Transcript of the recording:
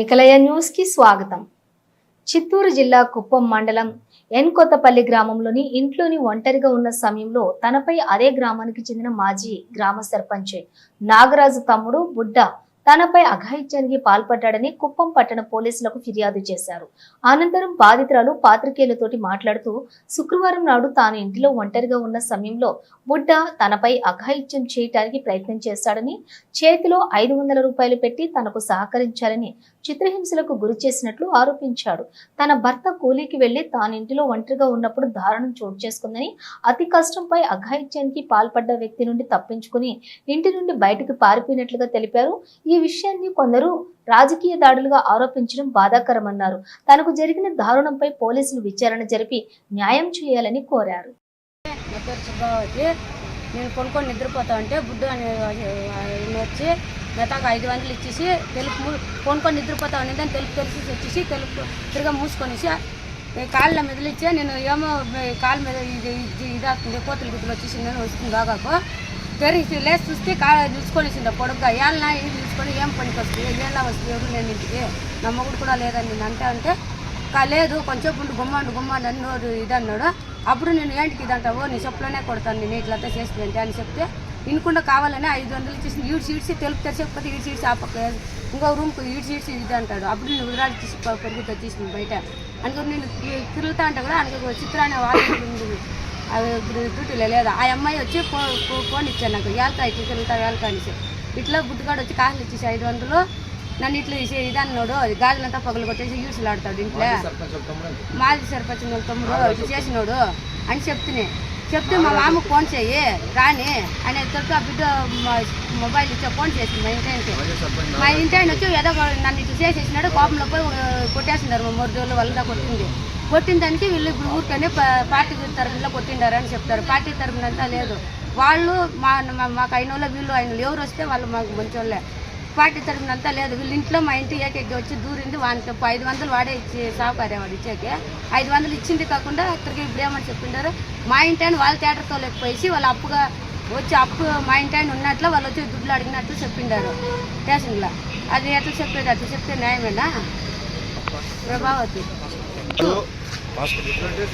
ఏకలయ న్యూస్కి స్వాగతం. చిత్తూరు జిల్లా కుప్పం మండలం ఎన్ కొత్తపల్లి గ్రామంలోని ఇంట్లోని ఒంటరిగా ఉన్న సమయంలో తనపై అదే గ్రామానికి చెందిన మాజీ గ్రామ సర్పంచ్ నాగరాజు తమ్ముడు బుడ్డ తనపై అఘాయిత్యానికి పాల్పడ్డాడని కుప్పం పట్టణ పోలీసులకు ఫిర్యాదు చేశారు. అనంతరం బాధితురాలు పాత్రికేయులతోటి మాట్లాడుతూ శుక్రవారం నాడు తాను ఇంటిలో ఒంటరిగా ఉన్న సమయంలో బుడ్డ తనపై అఘాయిత్యం చేయటానికి ప్రయత్నం చేశాడని చేతిలో ఐదు వందల రూపాయలు పెట్టి తనకు సహకరించాలని చిత్రహింసలకు గురి చేసినట్లు ఆరోపించాడు. తన భర్త కూలీకి వెళ్ళి తాను ఇంటిలో ఒంటరిగా ఉన్నప్పుడు దారుణం చోటు చేసుకుందని అతి కష్టంపై అఘాయిత్యానికి పాల్పడ్డ వ్యక్తి నుండి తప్పించుకుని ఇంటి నుండి బయటకు పారిపోయినట్లుగా తెలిపారు. ఈ విషయాన్ని కొందరు రాజకీయ దాడులుగా ఆరోపించడం బాధాకరమన్నారు. తనకు జరిగిన దారుణంపై పోలీసులు విచారణ జరిపి న్యాయం చేయాలని కోరారు. నేను కొనుక్కొని నిద్రపోతా ఉంటే బుద్ధు అనే వచ్చి మెతాకు ఐదు వందలు ఇచ్చేసి తెలుపు కొనుక్కొని నిద్రపోతా ఉండేదని తెలుపు తెలిసి వచ్చేసి తెలుపు తిరిగా మూసుకొనేసి కాళ్ళ మెదలిచ్చే నేను ఏమో కాళ్ళ మీద ఇది ఇది ఇదాతుంది కోతులు గుడ్లు వచ్చేసి నేను వస్తుంది బాగాకు. తెరిచి లేచి చూస్తే కా నిలుచుకొనిసింది పొడుగ్గా ఏళ్ళ ఏం నిలుచుకొని ఏం పనికి వస్తుంది ఏళ్ళ వస్తుంది ఎవరు నేను ఇంటికి నా మొగుడు కూడా లేదని నేను అంటే అంటే "కా లేదు కొంచెం ఉండు గుమ్మండు గుమ్మండు అన్నోడు ఇది అన్నాడు అప్పుడు నేను ఏంటికి ఇది అంటావు నీ చెప్పులోనే కొడతాను నేను ఇట్లంతా చేస్తుందంటే అని చెప్తే ఇనుకుండా కావాలని ఐదు వందలు ఇచ్చేసి ఈడ్చి ఈడ్చి తెలుపు తెరిచకపోతే ఈడ్చి ఈడ్చి ఆ పక్క ఇంకో రూమ్కి ఈడ్చి ఈడ్చి ఇది అంటాడు అప్పుడు నేను ఉదరాలు తీసి పెరుగుతా వచ్చేసింది బయట అందుకు నేను తిరుగుతా అంటే కూడా అందుకు చిత్ర అనే వాళ్ళు అది ఇప్పుడు డ్యూటీలో లేదు? ఆ అమ్మాయి వచ్చి ఫోన్ ఇచ్చాను నాకు. ఏళ్ళకా ఇట్లా తిరుగుతా ఏళ్ళకా అనేసి. ఇట్లా బుడ్డుగాడు వచ్చి కాసులు ఇచ్చేసి ఐదు వందలు. నన్ను ఇట్లా ఇసే ఇది అన్నాడు. అది గాజులంతా పగలు కొట్టేసి యూసులు ఆడతాడు ఇంట్లో మాజీ సర్పంచ్ తమ్ముడు ఇట్లా చేసినోడు. అని చెప్తున్నా. చెప్తే మా మామకు ఫోన్ చెయ్యి రాని. అని తప్ప ఆ బిడ్డ మొబైల్ ఇచ్చా ఫోన్ చేసింది మా ఇంటి ఆయనకి. మా ఇంటి ఆయన వచ్చి ఏదో ఒక నన్ను ఇట్లా చేసేసినాడు కోపంలో పోయి కొట్టేసినారు మా మొర్దోళ్ళు వాళ్ళ కొట్టింది. కొట్టిన దానికి వీళ్ళు ఇప్పుడు ఊరికనే పార్టీ తరఫున కొట్టిండారు అని చెప్తారు. పార్టీ తరఫున అంతా లేదు. వాళ్ళు మా మా- మాకు అయిన వాళ్ళు వీళ్ళు ఆయన ఎవరు వస్తే వాళ్ళు మాకు మంచోళ్ళే. పార్టీ తరఫున అంతా లేదు. వీళ్ళ ఇంట్లో మా ఇంటి ఏకే వచ్చి దూరింది వానికి ఐదు వందలు వాడే ఇచ్చి సాగుకార్యం వాడు ఇచ్చాకే. ఐదు వందలు ఇచ్చింది కాకుండా అక్కడికి ఇప్పుడు ఏమని చెప్పిండారు? మా ఇంటి ఆయన వాళ్ళ థియేటర్తో లేకపోయేసి వాళ్ళు అప్పుగా వచ్చి అప్పు మా ఇంటి ఆయన ఉన్నట్లు వాళ్ళు వచ్చి దుడ్లు అడిగినట్లు చెప్పిండారు. స్టేషన్లో. అది ఎట్లా చెప్పేది? అట్లా చెప్తే న్యాయమేనా? ప్రభావతి.